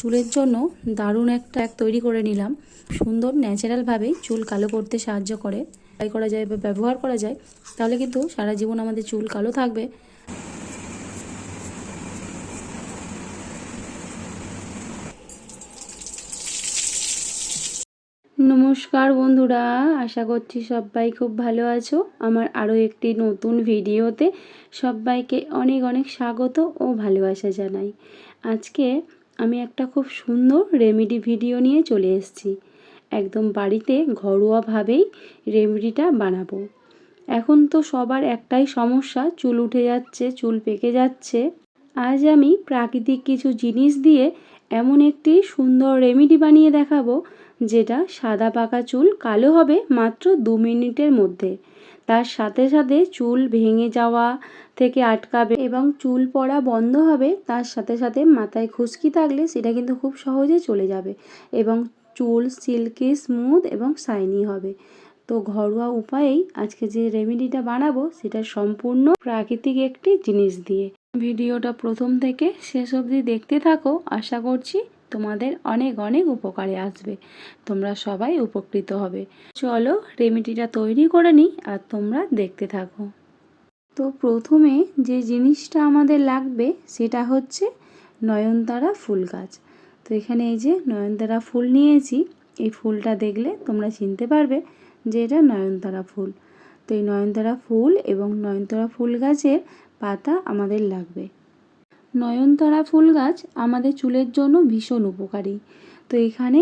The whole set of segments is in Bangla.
চুলের জন্য দারুণ একটা এক তৈরি করে নিলাম। সুন্দর ন্যাচারালভাবেই চুল কালো করতে সাহায্য করে। ট্রাই করা যায় বা ব্যবহার করা যায়, তাহলে কিন্তু সারা জীবন আমাদের চুল কালো থাকবে। নমস্কার বন্ধুরা, আশা করছি সবাই খুব ভালো আছো। আমার আরও একটি নতুন ভিডিওতে সবাইকে অনেক অনেক স্বাগত ও ভালোবাসা জানাই। আজকে আমি একটা খুব সুন্দর রেমেডি ভিডিও নিয়ে চলে এসেছি। একদম বাড়িতে ঘরোয়াভাবেই রেমেডিটা বানাবো। এখন তো সবার একটাই সমস্যা, চুল উঠে যাচ্ছে, চুল পেকে যাচ্ছে। আজ আমি প্রাকৃতিক কিছু জিনিস দিয়ে এমন একটি সুন্দর রেমেডি বানিয়ে দেখাবো, যেটা সাদা পাকা চুল কালো হবে মাত্র দু মিনিটের মধ্যে। তার সাথে সাথে চুল ভেঙে যাওয়া থেকে আটকাবে এবং চুল পড়া বন্ধ হবে, তার সাথে সাথে মাথায় খুশকি থাকলে সেটা কিন্তু খুব সহজে চলে যাবে এবং চুল সিল্কি স্মুথ এবং শাইনি হবে। তো ঘরোয়া উপায়েই আজকে যে রেমেডিটা বানাবো, সেটা সম্পূর্ণ প্রাকৃতিক একটি জিনিস দিয়ে। ভিডিওটা প্রথম থেকে শেষ অবধি দেখতে থাকো, আশা করছি তোমাদের অনেক অনেক উপকারে আসবে। তোমরা সবাই উপকৃত হবে। চলো রেমেডিটা তৈরি করে নিই আর তোমরা দেখতে থাকো। তো প্রথমে যে জিনিসটা আমাদের লাগবে সেটা হচ্ছে নয়নতারা ফুল গাছ। তো এখানে এই যে নয়নতারা ফুল নিয়েছি, এই ফুলটা দেখলে তোমরা চিনতে পারবে যে এটা নয়নতারা ফুল। তো এই নয়নতারা ফুল এবং নয়নতারা ফুল গাছের পাতা আমাদের লাগবে। নয়নতারা ফুল গাছ আমাদের চুলের জন্য ভীষণ উপকারী। তো এখানে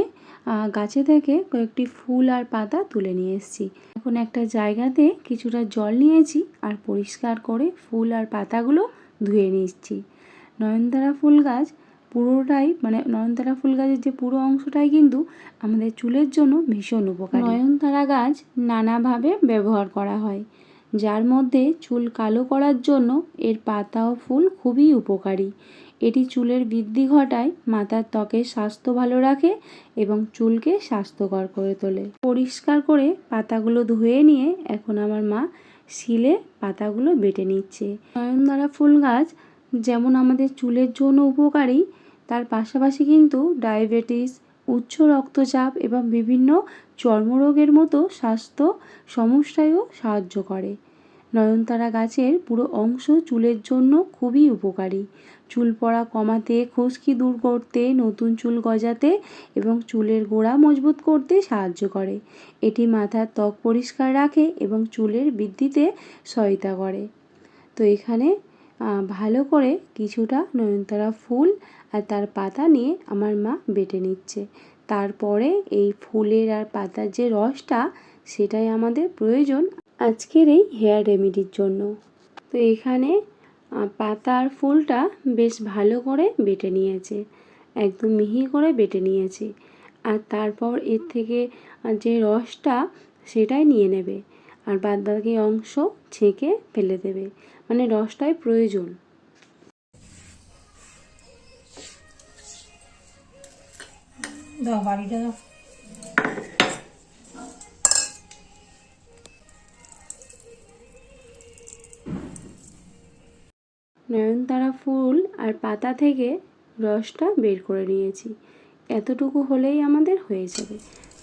গাছে থেকে কয়েকটি ফুল আর পাতা তুলে নিয়ে এসেছি। এখন একটা জায়গাতে কিছুটা জল নিয়েছি আর পরিষ্কার করে ফুল আর পাতাগুলো ধুয়ে নিচ্ছি নয়নতারা ফুল গাছ পুরোটাই মানে নয়নতারা ফুল গাছের যে পুরো অংশটাই কিন্তু আমাদের চুলের জন্য ভীষণ উপকারী। নয়নতারা গাছ নানাভাবে ব্যবহার করা হয়। যার মধ্যে চুল কালো করার জন্য এর পাতা ও ফুল খুবই উপকারী। এটি চুলের বৃদ্ধি ঘটায়, মাথার ত্বকের স্বাস্থ্য ভালো রাখে এবং চুলকে স্বাস্থ্যকর করে তোলে। পরিষ্কার করে পাতাগুলো ধুয়ে নিয়ে এখন আমার মা শিলে পাতাগুলো বেটে নিচ্ছে। নয়নতারা ফুল গাছ যেমন আমাদের চুলের জন্য উপকারী, তার পাশাপাশি কিন্তু ডায়াবেটিস, উচ্চ রক্তচাপ এবং বিভিন্ন চর্মরোগের মতো স্বাস্থ্য সমস্যায়ও সাহায্য করে। নয়নতারা গাছের পুরো অংশ চুলের জন্য খুবই উপকারী। চুল পড়া কমাতে, খুশকি দূর করতে, নতুন চুল গজাতে এবং চুলের গোড়া মজবুত করতে সাহায্য করে। এটি মাথার ত্বক পরিষ্কার রাখে এবং চুলের বৃদ্ধিতে সহায়তা করে। তো এখানে ভালো করে কিছুটা নয়নতারা ফুল আর তার পাতা নিয়ে আমার মা বেটে নিচ্ছে। তারপরে এই ফুলের আর পাতার যে রসটা, সেটাই আমাদের প্রয়োজন। আজকের এই হেয়ার রেমেডির জন্য। তো এখানে পাতা আর ফুলটা বেশ ভালো করে বেটে নিয়েছে। একদম মিহি করে বেটে নিয়েছি। আর তারপর এর থেকে যে রসটা, সেটাই নিয়ে নেবে। আর বাদ বাকি অংশ ছেঁকে ফেলে দেবে। মানে রসটাই প্রয়োজন। দাও বাড়িটা নয়নতারা ফুল আর পাতা থেকে রসটা বের করে নিয়েছি। এতটুকু হলেই আমাদের হয়ে যাবে।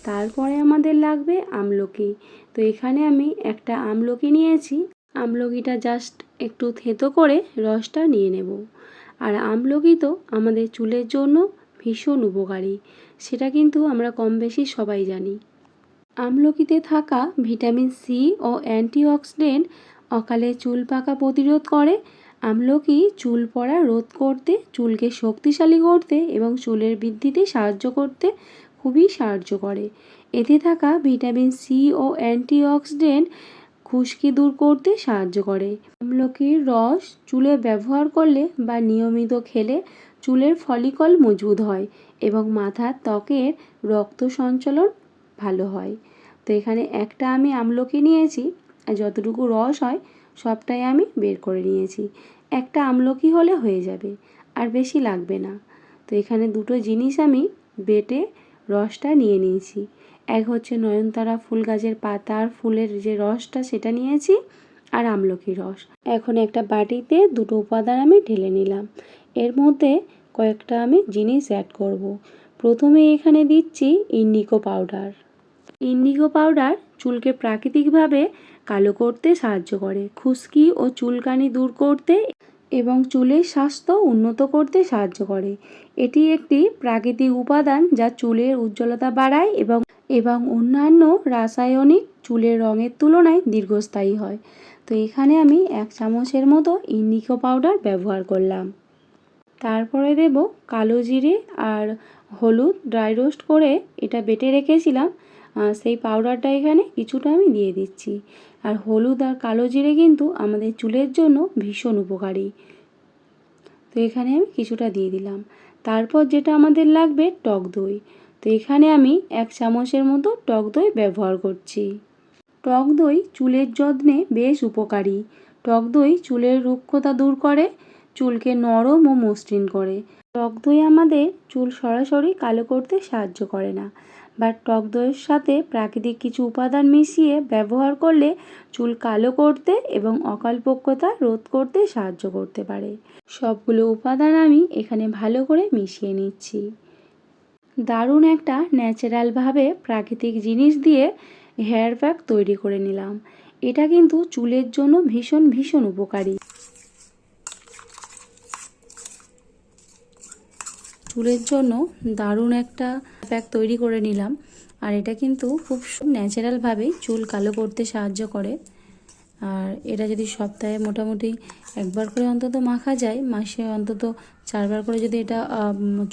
তারপরে আমাদের লাগবে আমলকি। তো এখানে আমি একটা আমলকি নিয়েছি। আমলকিটা জাস্ট একটু থেতো করে রসটা নিয়ে নেব। আর আমলকি তো আমাদের চুলের জন্য ভীষণ উপকারী। সেটা কিন্তু আমরা কম বেশি সবাই জানি। আমলকিতে থাকা ভিটামিন সি ও অ্যান্টিঅক্সিডেন্ট অকালে চুল পাকা প্রতিরোধ করে আমলকি চুল পড়া রোধ করতে, চুলকে শক্তিশালী করতে এবং চুলের বৃদ্ধিতে সাহায্য করতে খুবই সাহায্য করে। এতে থাকা ভিটামিন সি ও অ্যান্টিঅক্সিডেন্ট খুশকি দূর করতে সাহায্য করে। আমলকির রস চুলে ব্যবহার করলে বা নিয়মিত খেলে চুলের ফলিকল মজবুত হয় এবং মাথার ত্বকের রক্ত সঞ্চালন ভালো হয়। তো এখানে একটা আমি আমলকি নিয়েছি। আর যতটুকু রস হয় সবটাই আমি বের করে নিয়েছি। একটা আমলকি হলে হয়ে যাবে, আর বেশি লাগবে না। তো এখানে দুটো জিনিস আমি বেটে রসটা নিয়ে নিয়েছি। এক হচ্ছে নয়নতারা ফুল গাছের পাতা আর ফুলের যে রসটা সেটা নিয়েছি, আর আমলকি রস। এখন একটা বাটিতে দুটো উপাদান আমি ঢেলে নিলাম। এর মধ্যে কয়েকটা আমি জিনিস অ্যাড করব। প্রথমে এখানে দিচ্ছি ইন্ডিগো পাউডার ইন্ডিগো পাউডার চুলকে প্রাকৃতিকভাবে কালো করতে সাহায্য করে। খুশকি ও চুলকানি দূর করতে এবং চুলের স্বাস্থ্য উন্নত করতে সাহায্য করে। এটি একটি প্রাকৃতিক উপাদান যা চুলের উজ্জ্বলতা বাড়ায় এবং এবং অন্যান্য রাসায়নিক চুলের রঙের তুলনায় দীর্ঘস্থায়ী হয়। তো এখানে আমি এক চামচের মতো ইন্ডিগো পাউডার ব্যবহার করলাম। তারপরে দেব কালো জিরে আর হলুদ ড্রাই রোস্ট করে এটা বেটে রেখেছিলাম। সেই পাউডারটা এখানে কিছুটা আমি দিয়ে দিচ্ছি। আর হলুদ আর কালো জিরে কিন্তু আমাদের চুলের জন্য ভীষণ উপকারী। তো এখানে আমি কিছুটা দিয়ে দিলাম। তারপর যেটা আমাদের লাগবে টক দই। তো এখানে আমি এক চামচের মতো টক দই ব্যবহার করছি। টক দই চুলের যত্নে বেশ উপকারী। টক দই চুলের রুক্ষতা দূর করে, চুলকে নরম ও মসৃণ করে। টক দই আমাদের চুল সরাসরি কালো করতে সাহায্য করে না। বাট টক দইয়ের সাথে প্রাকৃতিক কিছু উপাদান মিশিয়ে ব্যবহার করলে চুল কালো করতে এবং অকালপক্যতা রোধ করতে সাহায্য করতে পারে। সবগুলো উপাদান আমি এখানে ভালো করে মিশিয়ে নিচ্ছি। দারুণ একটা ন্যাচারালভাবে প্রাকৃতিক জিনিস দিয়ে হেয়ার প্যাক তৈরি করে নিলাম। এটা কিন্তু চুলের জন্য ভীষণ ভীষণ উপকারী। চুলের জন্য দারুণ একটা প্যাক তৈরি করে নিলাম। আর এটা কিন্তু খুব ন্যাচারালভাবেই চুল কালো করতে সাহায্য করে। আর এটা যদি সপ্তাহে মোটামুটি একবার করে অন্তত মাখা যায়, মাসে অন্তত চারবার করে যদি এটা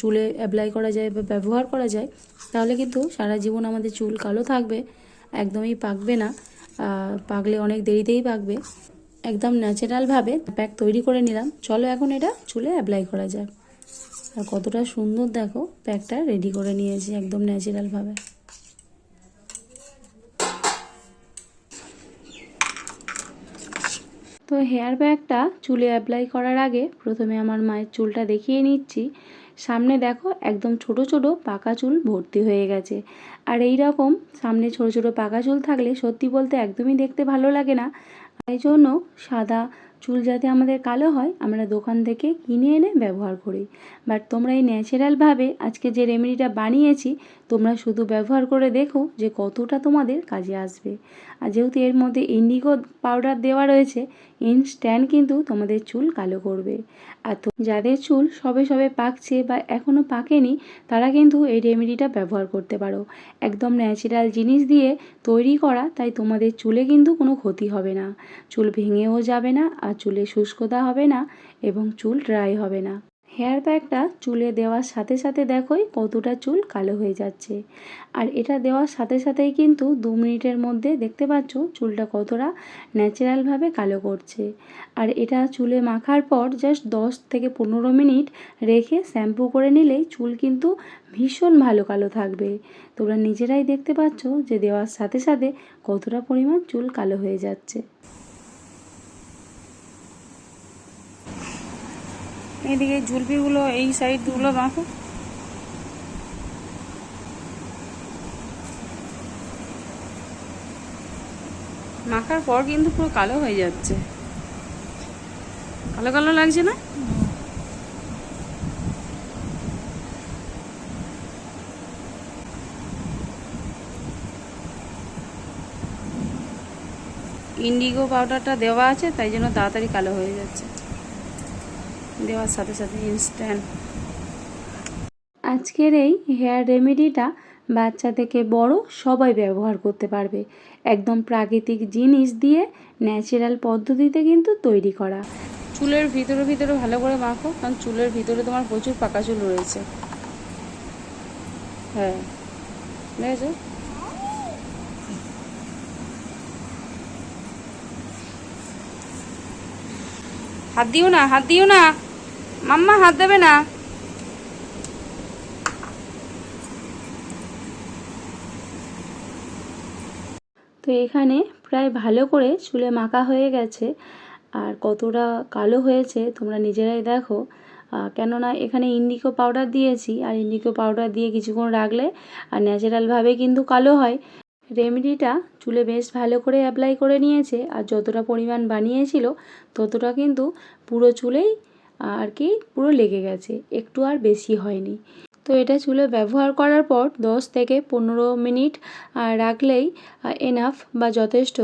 চুলে অ্যাপ্লাই করা যায় বা ব্যবহার করা যায়, তাহলে কিন্তু সারা জীবন আমাদের চুল কালো থাকবে, একদমই পাকবে না। পাকলে অনেক দেরিতেই পাকবে। একদম ন্যাচারালভাবে প্যাক তৈরি করে নিলাম। চলো এখন এটা চুলে অ্যাপ্লাই করা যাক। আর কতটা সুন্দর দেখো, প্যাকটা রেডি করে নিয়েছি একদম ন্যাচারালভাবে তো হেয়ার ব্যাগটা চুলে অ্যাপ্লাই করার আগে প্রথমে আমার মায়ের চুলটা দেখিয়ে নিচ্ছি। সামনে দেখো একদম ছোট ছোট পাকা চুল ভর্তি হয়ে গেছে। আর এই রকম সামনে ছোট ছোট পাকা চুল থাকলে সত্যি বলতে একদমই দেখতে ভালো লাগে না। তাই জন্য সাদা চুল যাতে আমাদের কালো হয়, আমরা দোকান থেকে কিনে এনে ব্যবহার করি। বাট তোমরা এই ন্যাচারালভাবে আজকে যে রেমেডিটা বানিয়েছি তোমরা শুধু ব্যবহার করে দেখো যে কতটা তোমাদের কাজে আসবে। আর যেহেতু এর মধ্যে ইন্ডিগো পাউডার দেওয়া রয়েছে ইনস্ট্যান্ট কিন্তু তোমাদের চুল কালো করবে। আর যাদের চুল সবে সবে পাকছে বা এখনও পাকেনি, তারা কিন্তু এই রেমেডিটা ব্যবহার করতে পারো। একদম ন্যাচারাল জিনিস দিয়ে তৈরি করা, তাই তোমাদের চুলে কিন্তু কোনো ক্ষতি হবে না। চুল ভেঙেও যাবে না, আর চুলে শুষ্কতা হবে না, এবং চুল ড্রাই হবে না। হেয়ার প্যাকটা চুলে দেওয়ার সাথে সাথে দেখোই কতটা চুল কালো হয়ে যাচ্ছে। আর এটা দেওয়ার সাথে সাথেই কিন্তু দু মিনিটের মধ্যে দেখতে পাচ্ছ চুলটা কতটা ন্যাচারালভাবে কালো করছে। আর এটা চুলে মাখার পর জাস্ট দশ থেকে পনেরো মিনিট রেখে শ্যাম্পু করে নিলেই চুল কিন্তু ভীষণ ভালো কালো থাকবে। তোমরা নিজেরাই দেখতে পাচ্ছ যে দেওয়ার সাথে সাথে কতটা পরিমাণ চুল কালো হয়ে যাচ্ছে। এইদিকে ঝুলপিগুলো এই সাইডগুলো মাখো মাখার পর কিন্তু পুরো কালো হয়ে যাচ্ছে। কালো কালো লাগছে না? ইন্ডিগো পাউডারটা দেওয়া আছে, তাই জন্য তাড়াতাড়ি কালো হয়ে যাচ্ছে। দেওয়ার সাথে সাথে ইনস্ট্যান্ট আজকের এই হেয়ার রেমেডিটা বাচ্চা থেকে বড় সবাই ব্যবহার করতে পারবে। একদম প্রাকৃতিক জিনিস দিয়ে ন্যাচারাল পদ্ধতিতে কিন্তু তৈরি করা। চুলের ভিতরে ভিতরে ভালো করে মাখো, কারণ চুলের ভিতরে তোমার প্রচুর পাকা চুল রয়েছে। হ্যাঁ দেখেছ? হাত দিও না, হাত দিও না। মাম্মা, হাত দেবে না? তো এখানে প্রায় ভালো করে চুলে মাখা হয়ে গেছে, আর কতটা কালো হয়েছে তোমরা নিজেরাই দেখো। কেননা এখানে ইন্ডিকো পাউডার দিয়েছি, আর ইন্ডিকো পাউডার দিয়ে কিছুক্ষণ রাখলে আর ন্যাচারালভাবে কিন্তু কালো হয়। রেমেডিটা চুলে বেশ ভালো করে অ্যাপ্লাই করে নিয়েছে, আর যতটা পরিমাণ বানিয়েছিল ততটা কিন্তু পুরো চুলেই আর কি, পুরো লেগে গেছে। একটু আর বেশি হয়নি। তো এটা চুলে ব্যবহার করার পর দশ থেকে পনেরো মিনিট রাখলেই এনাফ বা যথেষ্ট।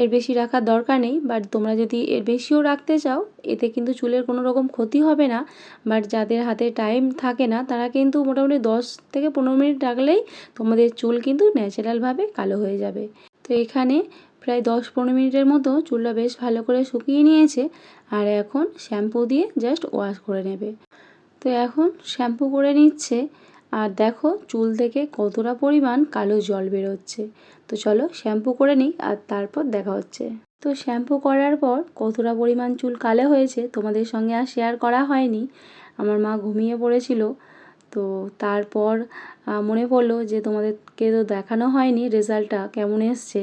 এর বেশি রাখার দরকার নেই। বাট তোমরা যদি এর বেশিও রাখতে চাও, এতে কিন্তু চুলের কোনো রকম ক্ষতি হবে না। বাট যাদের হাতে টাইম থাকে না, তারা কিন্তু মোটামুটি দশ থেকে পনেরো মিনিট রাখলেই তোমাদের চুল কিন্তু ন্যাচারালভাবে কালো হয়ে যাবে। তো এখানে প্রায় দশ পনেরো মিনিটের মতো চুলটা বেশ ভালো করে শুকিয়ে নিয়েছে আর এখন শ্যাম্পু দিয়ে জাস্ট ওয়াশ করে নেবে। তো এখন শ্যাম্পু করে নিচ্ছে আর দেখো চুল থেকে কতটা পরিমাণ কালো জল বেরোচ্ছে। তো চলো শ্যাম্পু করে নিই আর তারপর দেখা হচ্ছে। তো শ্যাম্পু করার পর কতটা পরিমাণ চুল কালো হয়েছে তোমাদের সঙ্গে আর শেয়ার করা হয়নি। আমার মা ঘুমিয়ে পড়েছিল তো তারপর মনে পড়ল যে তোমাদেরকে তো দেখানো হয়নি রেজাল্টটা কেমন এসছে।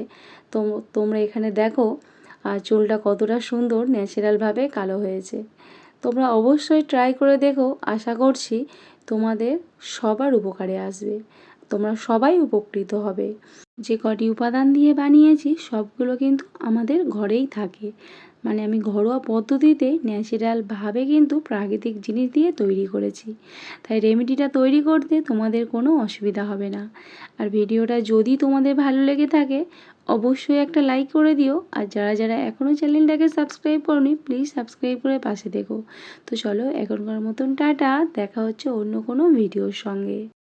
তো তোমরা এখানে দেখো আর চুলটা কতটা সুন্দর ন্যাচারালভাবে কালো হয়েছে। তোমরা অবশ্যই ট্রাই করে দেখো, আশা করছি তোমাদের সবার উপকারে আসবে। তোমরা সবাই উপকৃত হবে। যে কটি উপাদান দিয়ে বানিয়েছি, সবগুলো কিন্তু আমাদের ঘরেই থাকে। মানে আমি ঘরোয়া পদ্ধতিতে ন্যাচারালভাবে কিন্তু প্রাকৃতিক জিনিস দিয়ে তৈরি করেছি। তাই রেমেডিটা তৈরি করতে তোমাদের কোনো অসুবিধা হবে না। আর ভিডিওটা যদি তোমাদের ভালো লেগে থাকে, অবশ্যই একটা লাইক করে দিও। আর যারা যারা এখনও চ্যানেলটাকে সাবস্ক্রাইব করনি প্লিজ সাবস্ক্রাইব করে পাশে দেখো। তো চলো এখনকার মতন টাটা, দেখা হচ্ছে অন্য কোনো ভিডিওর সঙ্গে।